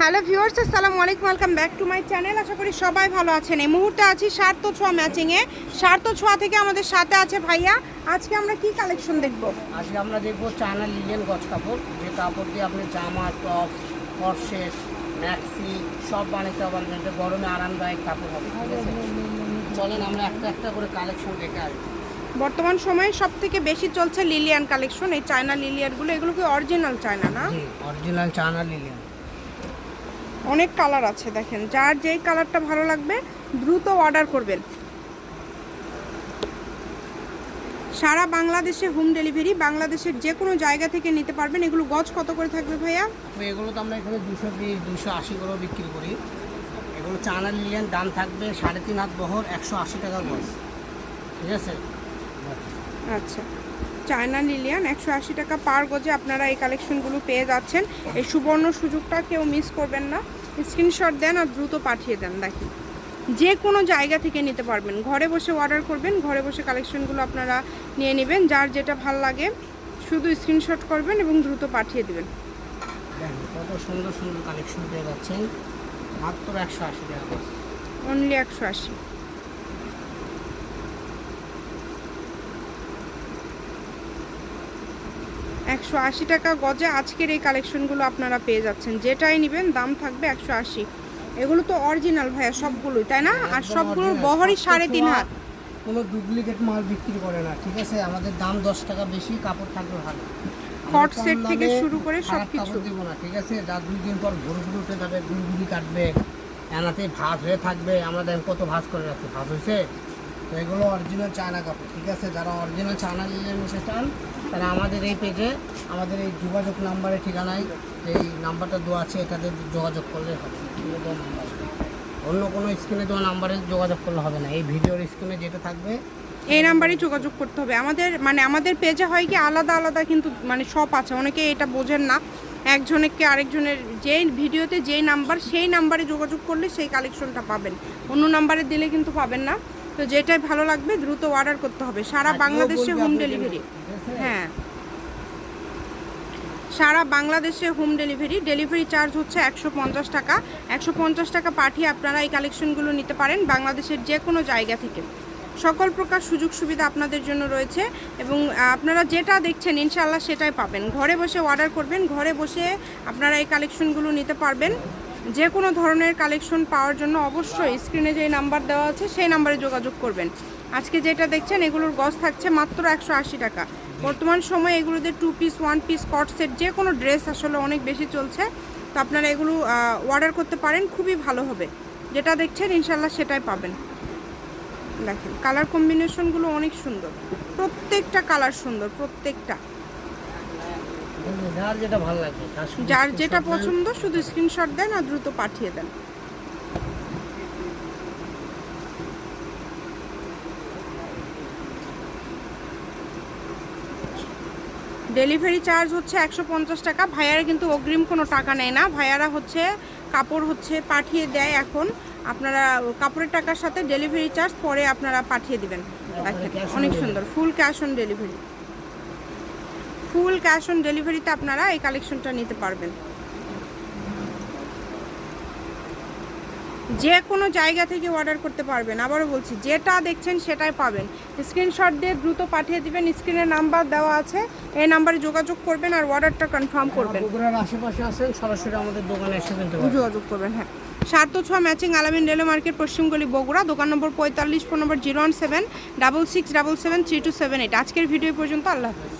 Hello viewers আসসালামু আলাইকুম welcome back to my channel. আশা করি সবাই ভালো আছেন। এই মুহূর্তে আছি সার্থ ছোঁয়া ম্যাচিংয়ে সার্থ ছোঁয়া থেকে আমাদের সাথে আছে ভাইয়া। আজকে আমরা কি কালেকশন দেখব? আজকে আমরা দেখব চায়না লিলিয়ান গজ কাপড়। যে কাপড় দিয়ে আপনি জামা টপ কর্সেট ম্যাক্সি সব বানাতে পারবেন। এটা গরমে আরামদায়ক কাপড় হবে ঠিক আছে? চলেন আমরা একটা একটা করে কালেকশন দেখে আসব বর্তমান সময়ে সব থেকে বেশি চলছে লিলিয়ান কালেকশন। এই চায়না লিলিয়ানগুলো এগুলো কি অরিজিনাল চায়না না? Original China Lilian. অনেক কালার আছে দেখেন। যার যেই কালারটা ভালো লাগবে দ্রুত অর্ডার করবেন। সারা বাংলাদেশে হোম ডেলিভারি বাংলাদেশের যে কোনো জায়গা থেকে নিতে পারবেন। এগুলো গজ কত করে থাকবে ভাইয়া? এগুলো তো আমরা এখানে দুশো বিশ দুশো আশি করেও বিক্রি করি। এগুলো চায়না লিলিয়ান দাম থাকবে সাড়ে তিন হাত বহর একশো আশি টাকা গজ। ঠিক আছে? আচ্ছা। চায়না লিলিয়ান একশো আশি টাকা পার গজে আপনারা এই কালেকশনগুলো পেয়ে যাচ্ছেন। এই সুবর্ণ সুযোগটা কেউ মিস করবেন না। স্ক্রিনশট দেন আর দ্রুত পাঠিয়ে দেন দেখি যে কোনো জায়গা থেকে নিতে পারবেন। ঘরে বসে অর্ডার করবেন ঘরে বসে কালেকশনগুলো আপনারা নিয়ে নেবেন। যার যেটা ভালো লাগে শুধু স্ক্রিনশট করবেন এবং দ্রুত পাঠিয়ে দেবেন। কত সুন্দর সুন্দর কালেকশন পেয়ে যাচ্ছেন। মাত্র একশো আশি টাকা। অনলি একশো আশি। একশো আশি টাকা গজে আজকের এই কালেকশনগুলো আপনারা পেয়ে যাচ্ছেন। যেটাই নেবেন দাম থাকবে একশো আশি। এগুলো তো অরিজিনাল ভাইয়া সবগুলোই তাই না? আর সবগুলোর বহরই সাড়ে তিন কিছু হাত কোনো ডুপ্লিকেট মাল বিক্রি করে না ঠিক আছে? আমাদের দাম দশ টাকা বেশি কাপড় থাকবে ভালো। কম set থেকে শুরু করে সবকিছু। কাপড় দেবো না ঠিক আছে? যা দুই দিন পর ঘুরে ঘুরে উঠে যাবে গুড়গুড়ি কাটবে এনাতে ভাজ হয়ে থাকবে আমরা দেখেন কত ভাজ করে রাখি। ভাজ হয়েছে? তো এগুলো অরিজিনাল চায়না কাপড়, ঠিক আছে? যারা অরিজিনাল চায়না নিলে নিতে চান, তারা আমাদের এই পেজে আমাদের এই যোগাযোগ নাম্বারে ঠিকানায় এই নাম্বারটা দেওয়া আছে, এটাতে যোগাযোগ করলে হবে। অন্য কোনো স্ক্রিনে দেওয়া নাম্বারে যোগাযোগ করলে হবে না। এই ভিডিওর স্ক্রিনে যেটা থাকবে, এই নাম্বারে যোগাযোগ করতে হবে। আমাদের মানে আমাদের পেজে হয় কি, আলাদা আলাদা কিন্তু মানে সব আছে। অনেকে এটা বোঝেন না। একজনেরকে আরেকজনের যেই ভিডিওতে যেই নাম্বার সেই নাম্বারে যোগাযোগ করলে সেই কালেকশনটা পাবেন। অন্য নাম্বারে দিলে কিন্তু পাবেন না। তো যেটাই ভালো লাগবে দ্রুত অর্ডার করতে হবে। সারা বাংলাদেশে হোম ডেলিভারি? হ্যাঁ। সারা বাংলাদেশে হোম ডেলিভারি ডেলিভারি চার্জ হচ্ছে একশো পঞ্চাশ টাকা। একশো পঞ্চাশ টাকা পাঠিয়ে আপনারা এই কালেকশনগুলো নিতে পারেন বাংলাদেশের যে কোনো জায়গা থেকে। সকল প্রকার সুযোগ সুবিধা আপনাদের জন্য রয়েছে এবং আপনারা যেটা দেখছেন ইনশাল্লাহ সেটাই পাবেন। ঘরে বসে অর্ডার করবেন ঘরে বসে আপনারা এই কালেকশনগুলো নিতে পারবেন। যে কোনো ধরনের কালেকশন পাওয়ার জন্য অবশ্যই স্ক্রিনে যে নাম্বার দেওয়া আছে, সেই নাম্বারে যোগাযোগ করবেন। আজকে যেটা দেখছেন, এগুলোর গজ থাকছে মাত্র একশো আশি টাকা। বর্তমান সময়ে এগুলোতে টু পিস ওয়ান পিস কট সেট যে কোনো ড্রেস আসলে অনেক বেশি চলছে। তো আপনারা এগুলো অর্ডার করতে পারেন, খুবই ভালো হবে। যেটা দেখছেন ইনশাল্লাহ সেটাই পাবেন। দেখেন কালার কম্বিনেশনগুলো অনেক সুন্দর। প্রত্যেকটা কালার সুন্দর, প্রত্যেকটা। যার যেটা ভালো লাগে যার যেটা পছন্দ শুধু স্ক্রিনশট দেন আর দ্রুত পাঠিয়ে দেন। ডেলিভারি চার্জ হচ্ছে একশো পঞ্চাশ টাকা। ভাইয়ারা কিন্তু অগ্রিম কোনো টাকা নেয় না। ভাইয়ারা হচ্ছে কাপড় হচ্ছে পাঠিয়ে দেয় এখন। আপনারা কাপড়ের টাকার সাথে ডেলিভারি চার্জ পরে আপনারা পাঠিয়ে দিবেন। অনেক সুন্দর। Full cash on delivery full cash on ডেলিভারিতে আপনারা এই কালেকশনটা নিতে পারবেন। যে কোনো জায়গা থেকে অর্ডার করতে পারবেন। আবারও বলছি যেটা দেখছেন সেটাই পাবেন। স্ক্রিনশট দিয়ে দ্রুত পাঠিয়ে দিবেন। স্ক্রিনে নাম্বার দেওয়া আছে। এই নাম্বারে যোগাযোগ করবেন আর অর্ডারটা কনফার্ম করবেন। আশেপাশে আছেন সরাসরি আমাদের দোকানে এসে যোগাযোগ করবেন হ্যাঁ। সাত ছ ম্যাচিং আলামিন রেলওয়ে মার্কেট পশ্চিমগলি বগুড়া দোকান নম্বর পঁয়তাল্লিশ ফোন নম্বর zero one seven double six double seven three two seven eight. আজকের ভিডিও পর্যন্ত। আল্লাহ হাফেজ।